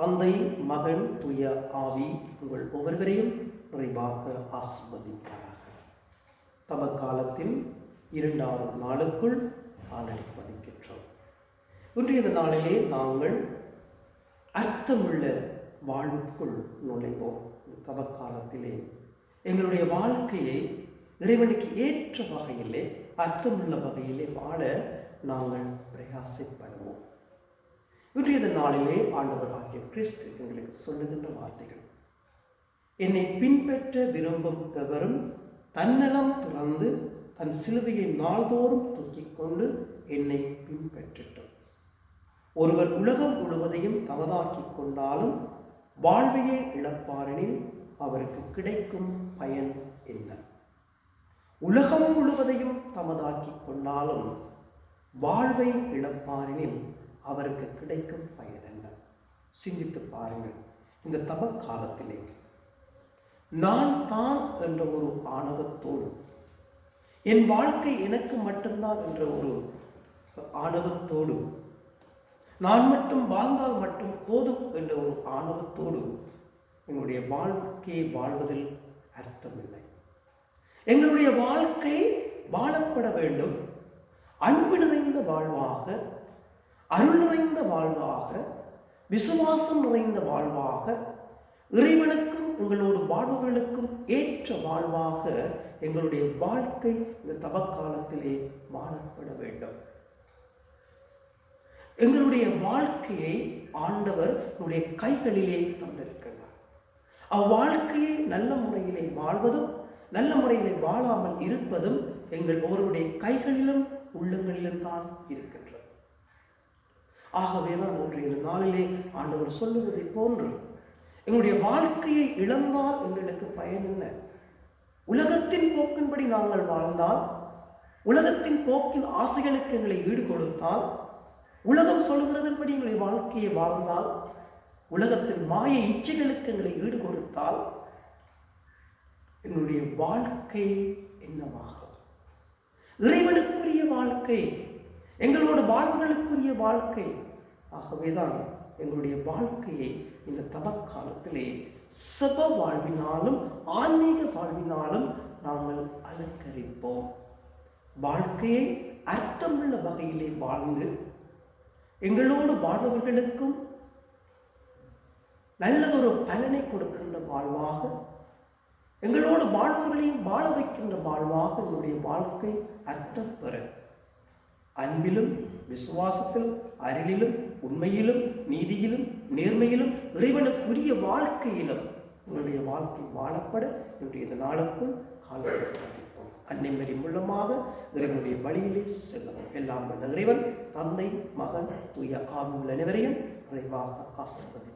தந்தை மகன் துய ஆவி உங்கள் ஒவ்வொருவரையும் நிறைவாக ஆசிர்வதிப்பாராக தம காலத்தில் இரண்டாவது நாளுக்குள் காலடி பதிக்கின்றோம் இன்றைய நாளிலே நாங்கள் அர்த்தமுள்ள வாழ்வுக்குள் நுழைவோம். தவ காலத்திலே எங்களுடைய வாழ்க்கையை இறைவனுக்கு ஏற்ற வகையிலே அர்த்தமுள்ள வகையிலே வாழ நாங்கள் பிரயாசப்படுவோம். இன்றைய நாளிலே ஆண்டவர் ஆகிய கிறிஸ்து எங்களுக்கு சொல்லுகின்ற வார்த்தைகள். என்னை பின்பற்ற விரும்பும் எவரும் தன்னலம் துறந்து தன் சிலுவையை நாள்தோறும் தூக்கிக் கொண்டு என்னை பின்பற்றட்டும். ஒருவர் உலகம் முழுவதையும் தமதாக்கிக் கொண்டாலும் வாழ்வையே இழப்பாரெனில் அவருக்கு கிடைக்கும் பயன் என்ன? உலகம் முழுவதையும் தமதாக்கிக் கொண்டாலும் வாழ்வை இழப்பாரெனில் அவருக்கு கிடைக்கும் பயன் என்ன சிந்தித்து பாருங்கள். இந்த தப காலத்திலே நான் தான் என்ற ஒரு ஆணவத்தோடு என் வாழ்க்கை எனக்கு மட்டும்தான் என்ற ஒரு ஆணவத்தோடு நான் மட்டும் வாழ்ந்தால் மட்டும் போதும் என்ற ஒரு ஆணவத்தோடு எங்களுடைய வாழ்க்கையை வாழ்வதில் அர்த்தமில்லை. எங்களுடைய வாழ்க்கை வாழப்பட வேண்டும். அன்பு நிறைந்த வாழ்வாக அருள் நிறைந்த வாழ்வாக விசுவாசம் நிறைந்த வாழ்வாக இறைவனுக்கும் எங்களோட வாழ்வுகளுக்கும் ஏற்ற வாழ்வாக எங்களுடைய வாழ்க்கை இந்த தவக்காலத்திலே வாழப்பட வேண்டும். எங்களுடைய வாழ்க்கையை ஆண்டவர் நம்முடைய கைகளிலே தந்திருக்கிறார். அவ்வாழ்க்கையை நல்ல முறையிலே வாழ்வதும் நல்ல முறையிலே வாழாமல் இருப்பதும் எங்கள் ஒருவருடைய கைகளிலும் உள்ளங்களிலும் தான் இருக்கின்றது ஆகவே தான் இரு நாளிலே ஆண்டவர் சொல்லுவதை போன்று. எங்களுடைய வாழ்க்கையை இழந்தால் எங்களுக்கு பயன் என்ன? உலகத்தின் போக்கின்படி நாங்கள் வாழ்ந்தால் உலகத்தின் போக்கின் ஆசைகளுக்கு எங்களை ஈடு கொடுத்தால் உலகம் சொல்கிறதன்படி எங்களுடைய வாழ்க்கையை வாழ்ந்தால் உலகத்தின் மாய இச்சைகளுக்கு எங்களை ஈடு கொடுத்தால் எங்களுடைய வாழ்க்கை என்னவாகும்? இறைவனுக்குரிய வாழ்க்கை எங்களோட வாழ்வுகளுக்குரிய வாழ்க்கை. ஆகவேதான் எங்களுடைய வாழ்க்கையை இந்த தவக்காலத்திலே சப வாழ்வினாலும் ஆன்மீக வாழ்வினாலும் நாங்கள் அலங்கரிப்போம். வாழ்க்கையை அர்த்தமுள்ள வகையிலே வாழ்ந்து எங்களோடு வாழ்பவர்களுக்கும் நல்லதொரு பலனை கொடுக்கின்ற வாழ்வாக எங்களோடு வாழ்பவர்களையும் வாழ வைக்கின்ற வாழ்வாக எங்களுடைய வாழ்க்கை அர்த்தம் பெற அன்பிலும் விசுவாசத்திலும் அருளிலும் உண்மையிலும் நீதியிலும் நேர்மையிலும் இறைவனுக்குரிய வாழ்க்கையிலும் உன்னுடைய வாழ்க்கை வாழப்பட என்னுடைய இந்த நாளுக்குள் காலப்போம் அன்னை மறி மூலமாக இறைவனுடைய வழியிலே செல்லும். எல்லாம் இறைவன் தந்தை மகன் தூய ஆகும் அனைவரையும் விரைவாக ஆசிர்வதி